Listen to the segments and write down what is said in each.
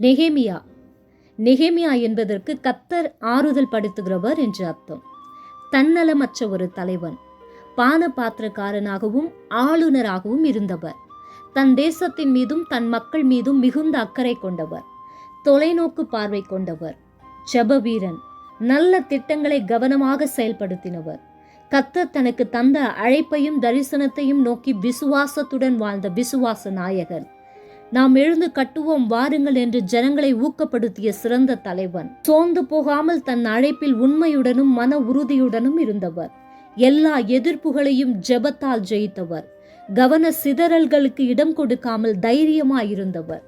நெகேமியா. நெகேமியா என்பதற்கு கத்தர் ஆறுதல் படுத்துகிறவர் என்று அர்த்தம். தன்னலமற்ற ஒரு தலைவன் பான பாத்திரக்காரனாகவும் ஆளுநராகவும் இருந்தவர். தன் தேசத்தின் மீதும் தன் மக்கள் மீதும் மிகுந்த அக்கறை கொண்டவர். தொலைநோக்கு பார்வை கொண்டவர். ஜெப வீரன் நல்ல திட்டங்களை கவனமாக செயல்படுத்தினவர். கத்தர் தனக்கு தந்த அழைப்பையும் தரிசனத்தையும் நோக்கி விசுவாசத்துடன் வாழ்ந்த விசுவாச நாயகன். நாம் எழுந்து கட்டுவோம் வாருங்கள் என்று ஜனங்களை ஊக்கப்படுத்திய சிறந்த தலைவன். சோர்ந்து போகாமல் தன் அழைப்பில் உண்மையுடனும் மன உறுதியுடனும் இருந்தவர். எல்லா எதிர்ப்புகளையும் ஜெபத்தால் ஜெயித்தவர். கவன சிதறல்களுக்கு இடம் கொடுக்காமல் தைரியமாயிருந்தவர்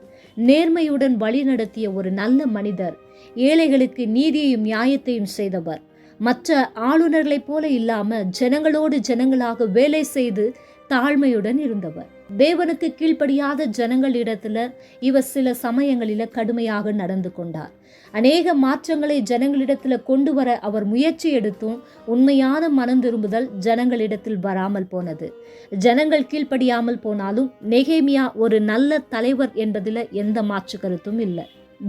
நேர்மையுடன் வழிநடத்திய ஒரு நல்ல மனிதர். ஏழைகளுக்கு நீதியையும் நியாயத்தையும் செய்தவர். மற்ற ஆளுநர்களைப் போல இல்லாம ஜனங்களோடு ஜனங்களாக வேலை செய்து தாழ்மையுடன் இருந்தவர். தேவனுக்கு கீழ்ப்படியாத ஜனங்களிடத்துல இவர் சில சமயங்களில கடுமையாக நடந்து கொண்டார். அநேக மாற்றங்களை ஜனங்களிடத்துல கொண்டு வர அவர் முயற்சி எடுத்தும் உண்மையான மனம் திரும்புதல் ஜனங்களிடத்தில் வராமல் போனது. ஜனங்கள் கீழ்ப்படியாமல் போனாலும் நெகேமியா ஒரு நல்ல தலைவர் என்பதில் எந்த மாற்று கருத்தும் இல்லை.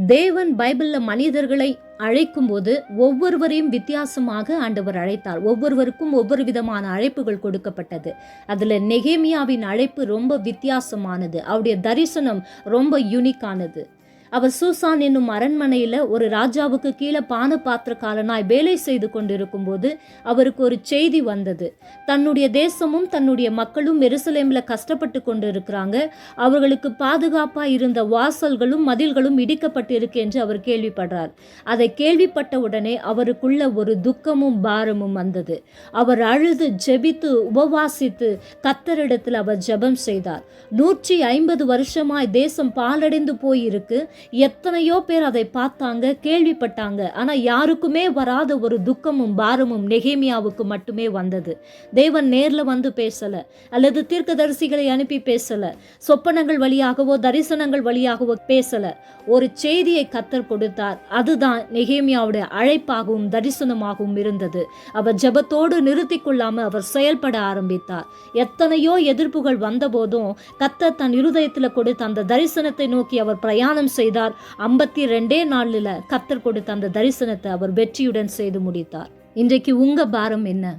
தேவன் பைபிளில் மனிதர்களை அழைக்கும் போது ஒவ்வொருவரையும் வித்தியாசமாக ஆண்டவர் அழைத்தார். ஒவ்வொருவருக்கும் ஒவ்வொரு விதமான அழைப்புகள் கொடுக்கப்பட்டது. அதில் நெகேமியாவின் அழைப்பு ரொம்ப வித்தியாசமானது. அவருடைய தரிசனம் ரொம்ப யூனிக்கானது அவர் சூசான் என்னும் அரண்மனையில் ஒரு ராஜாவுக்கு கீழே பான பாத்திரக்காரனாய் வேலை செய்து கொண்டிருக்கும் போது அவருக்கு ஒரு செய்தி வந்தது. தன்னுடைய தேசமும் தன்னுடைய மக்களும் எருசலேமில் கஷ்டப்பட்டு கொண்டு இருக்கிறாங்க அவர்களுக்கு பாதுகாப்பாக இருந்த வாசல்களும் மதில்களும் இடிக்கப்பட்டிருக்கு என்று அவர் கேள்விப்படுறார். அதை கேள்விப்பட்ட உடனே அவருக்குள்ள ஒரு துக்கமும் பாரமும் வந்தது. அவர் அழுது ஜெபித்து உபவாசித்து கத்தரிடத்தில் அவர் ஜெபம் செய்தார். நூற்றி ஐம்பது வருஷமாய் தேசம் பாலடைந்து போயிருக்கு. எத்தனையோ பேர் அதை பார்த்தாங்க கேள்விப்பட்டாங்க. ஆனால் யாருக்குமே வராத ஒரு துக்கமும் பாரமும் நெகேமியாவுக்கு மட்டுமே வந்தது. தேவன் நேரில் வந்து பேசலை அல்லது தீர்க்கதரிசிகளை அனுப்பி பேசலை சொப்பனங்கள் வழியாகவோ தரிசனங்கள் வழியாகவோ பேசலை. ஒரு செய்தியை கத்தர் கொடுத்தார். அதுதான் நெகேமியாவுடைய அழைப்பாகவும் தரிசனமாகவும் இருந்தது. அவர் ஜபத்தோடு நிறுத்தி கொள்ளாமல் அவர் செயல்பட ஆரம்பித்தார். எத்தனையோ எதிர்ப்புகள் வந்தபோதும் கத்தர் தன் இருதயத்தில் கொடுத்த அந்த தரிசனத்தை நோக்கி அவர் பிரயாணம் செய்தார். ஐம்பத்தி ரெண்டே நாளில் கத்தர் கொடுத்த அந்த தரிசனத்தை அவர் வெற்றியுடன் செய்து முடித்தார். இன்றைக்கு உங்க பாரம் என்ன?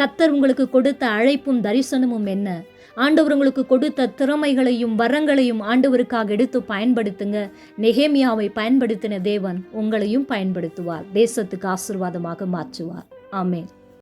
கத்தர் உங்களுக்கு கொடுத்த அழைப்பும் தரிசனமும் என்ன? ஆண்டவர் உங்களுக்கு கொடுத்த திறமைகளையும் வரங்களையும் ஆண்டவருக்காக எடுத்து பயன்படுத்துங்க. நெகேமியாவை பயன்படுத்தின தேவன் உங்களையும் பயன்படுத்துவார். தேசத்துக்கு ஆசிர்வாதமாக மாற்றுவார். ஆமேன்.